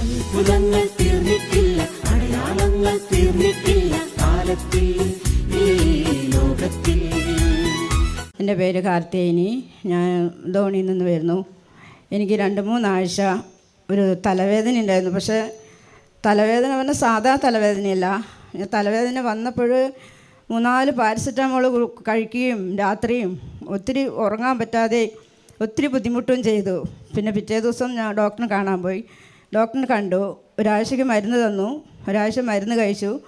അത്ഭുതങ്ങൾ തീർന്നിട്ടില്ല അടയാളങ്ങൾ തീർന്നിട്ടില്ല കാലത്തിൽ എന്റെ പേര് കാർത്തേനി ഞാൻ ധോണിയിൽ നിന്ന് വരുന്നു. എനിക്ക് രണ്ട് മൂന്നാഴ്ച ഒരു തലവേദന ഉണ്ടായിരുന്നു. പക്ഷേ തലവേദന പറഞ്ഞാൽ സാധാ തലവേദനയല്ല. തലവേദന വന്നപ്പോൾ മൂന്നാൽ പാരസെറ്റാമോൾ കഴിക്കുകയും രാത്രിയും ഒത്തിരി ഉറങ്ങാൻ പറ്റാതെ ഒത്തിരി ബുദ്ധിമുട്ടും ചെയ്തു. പിന്നെ പിറ്റേ ദിവസം ഞാൻ ഡോക്ടറിനെ കാണാൻ പോയി. ഡോക്ടറിനെ കണ്ടു. ഒരാഴ്ചയ്ക്ക് മരുന്ന് തന്നു. ഒരാഴ്ച മരുന്ന് കഴിച്ചു.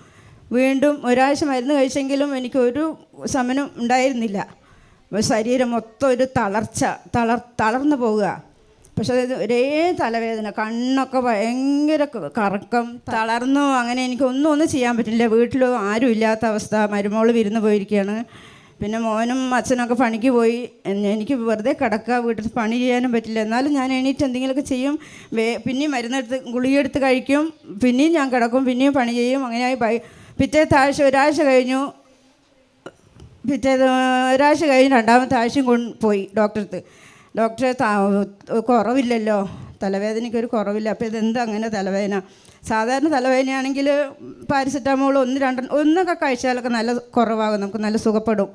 വീണ്ടും ഒരാഴ്ച മരുന്ന് കഴിച്ചെങ്കിലും എനിക്ക് ഒരു ശമനം ഉണ്ടായിരുന്നില്ല. ശരീരം മൊത്തം ഒരു തളർച്ച തളർ തളർന്നു പോവുക. പക്ഷേ അതായത് ഒരേ തലവേദന കണ്ണൊക്കെ ഭയങ്കര കറക്കം തളർന്നു. അങ്ങനെ എനിക്ക് ഒന്നും ചെയ്യാൻ പറ്റില്ല. വീട്ടിലും ആരും ഇല്ലാത്ത അവസ്ഥ. മരുമോൾ വിരുന്ന് പോയിരിക്കുകയാണ്. പിന്നെ മോനും അച്ഛനൊക്കെ പണിക്ക് പോയി. എനിക്ക് വെറുതെ കിടക്കുക വീട്ടിൽ പണി ചെയ്യാനും പറ്റില്ല. എന്നാലും ഞാൻ എണീറ്റ് എന്തെങ്കിലുമൊക്കെ ചെയ്യും. വേ പിന്നെയും മരുന്നെടുത്ത് ഗുളികയെടുത്ത് കഴിക്കും. പിന്നെയും ഞാൻ കിടക്കും പിന്നെയും പണി ചെയ്യും. അങ്ങനെയായി ആയി പിറ്റേത്തെ ആഴ്ച ഒരാഴ്ച കഴിഞ്ഞു. പിറ്റേ ഒരാഴ്ച കഴിഞ്ഞ് രണ്ടാമത്തെ ആഴ്ചയും കൊണ്ട് പോയി ഡോക്ടറടുത്ത് ഡോക്ടറെ ത- കുറവില്ലല്ലോ. തലവേദനയ്ക്ക് ഒരു കുറവില്ല. അപ്പോൾ ഇതെന്താ അങ്ങനെ തലവേദന? സാധാരണ തലവേദനയാണെങ്കിൽ പാരസെറ്റാമോൾ ഒന്ന് രണ്ട് ഒന്നൊക്കെ കഴിച്ചാലൊക്കെ നല്ല കുറവാകും. നമുക്ക് നല്ല സുഖപ്പെടും.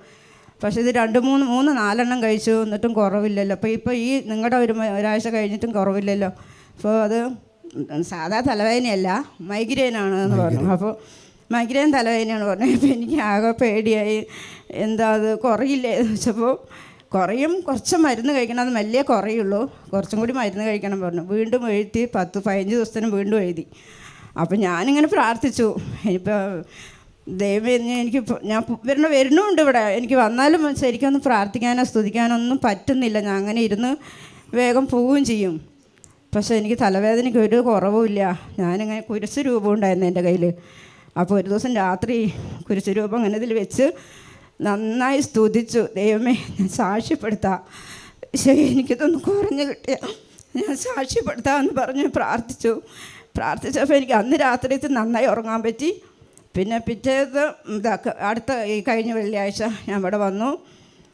പക്ഷേ ഇത് രണ്ട് മൂന്ന് മൂന്ന് നാലെണ്ണം കഴിച്ചു. എന്നിട്ടും കുറവില്ലല്ലോ. അപ്പോൾ ഇപ്പോൾ ഈ നിങ്ങളുടെ ഒരു ഒരാഴ്ച കഴിഞ്ഞിട്ടും കുറവില്ലല്ലോ. അപ്പോൾ അത് സാധാ തലവേദനയല്ല മൈഗ്രെയിനാണ് എന്ന് പറഞ്ഞു. അപ്പോൾ മൈഗ്രെയിൻ തലവേദനയാണ് പറഞ്ഞത്. അപ്പോൾ എനിക്ക് ആകെ പേടിയായി. എന്താ അത് കുറയില്ലേ എന്ന് വെച്ചപ്പോൾ കുറയും. കുറച്ച് മരുന്ന് കഴിക്കണം. അത് മെല്ലെ കുറയുള്ളൂ. കുറച്ചും കൂടി മരുന്ന് കഴിക്കണം പറഞ്ഞു. വീണ്ടും എഴുതി. പത്ത് പതിനഞ്ച് ദിവസത്തിന് വീണ്ടും എഴുതി. അപ്പം ഞാനിങ്ങനെ പ്രാർത്ഥിച്ചു. ഇനിയിപ്പോൾ ദൈവം എനിക്ക് ഞാൻ വരണ വരുന്നുണ്ട് ഇവിടെ. എനിക്ക് വന്നാലും ശരിക്കൊന്നും പ്രാർത്ഥിക്കാനോ സ്തുതിക്കാനോ ഒന്നും പറ്റുന്നില്ല. ഞാൻ അങ്ങനെ ഇരുന്ന് വേഗം പോവുകയും ചെയ്യും. പക്ഷേ എനിക്ക് തലവേദനയ്ക്ക് ഒരു കുറവുമില്ല ഞാനിങ്ങനെ കുരിശ് രൂപം ഉണ്ടായിരുന്നു എന്റെ കയ്യിൽ അപ്പോൾ ഒരു ദിവസം രാത്രി കുരിശ് രൂപം അങ്ങനെ ഇതിൽ വെച്ച് നന്നായി സ്തുതിച്ചു. ദൈവമേ ഞാൻ സാക്ഷ്യപ്പെടുത്താം. ശരി എനിക്കിതൊന്ന് കുറഞ്ഞു കിട്ടിയ. ഞാൻ സാക്ഷ്യപ്പെടുത്താമെന്ന് പറഞ്ഞ് പ്രാർത്ഥിച്ചു. പ്രാർത്ഥിച്ചപ്പോൾ എനിക്ക് അന്ന് രാത്രിയിൽ നന്നായി ഉറങ്ങാൻ പറ്റി. പിന്നെ പിറ്റേത് അടുത്ത ഈ കഴിഞ്ഞ വെള്ളിയാഴ്ച ഞാൻ ഇവിടെ വന്നു.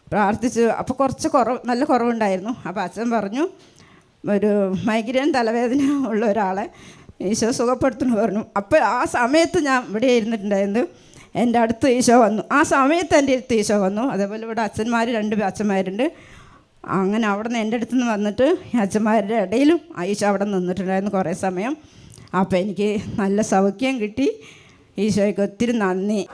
പ്രാർത്ഥിച്ചു. അപ്പോൾ കുറച്ച് കുറവ് നല്ല കുറവുണ്ടായിരുന്നു. അപ്പോൾ അച്ഛൻ പറഞ്ഞു ഒരു മൈഗ്രെയിൻ തലവേദന ഉള്ള ഒരാളെ ഈശോ സുഖപ്പെടുത്തുന്നു പറഞ്ഞു. അപ്പോൾ ആ സമയത്ത് ഞാൻ ഇവിടെ ഇരുന്നിട്ടുണ്ടായിരുന്നു. എന്റെ അടുത്ത് ഈശോ വന്നു. ആ സമയത്ത് എന്റെ അടുത്ത് ഈശോ വന്നു. അതേപോലെ ഇവിടെ അച്ഛന്മാർ രണ്ട് അച്ഛന്മാരുണ്ട്. അങ്ങനെ അവിടെ നിന്ന് എന്റെ അടുത്ത് നിന്ന് വന്നിട്ട് അച്ഛന്മാരുടെ ഇടയിലും ഈശോ അവിടെ നിന്നിട്ടുണ്ടായിരുന്നു കുറേ സമയം. അപ്പോൾ എനിക്ക് നല്ല സൗഖ്യം കിട്ടി. ഈശോയ്ക്ക് ഒത്തിരി നന്ദി.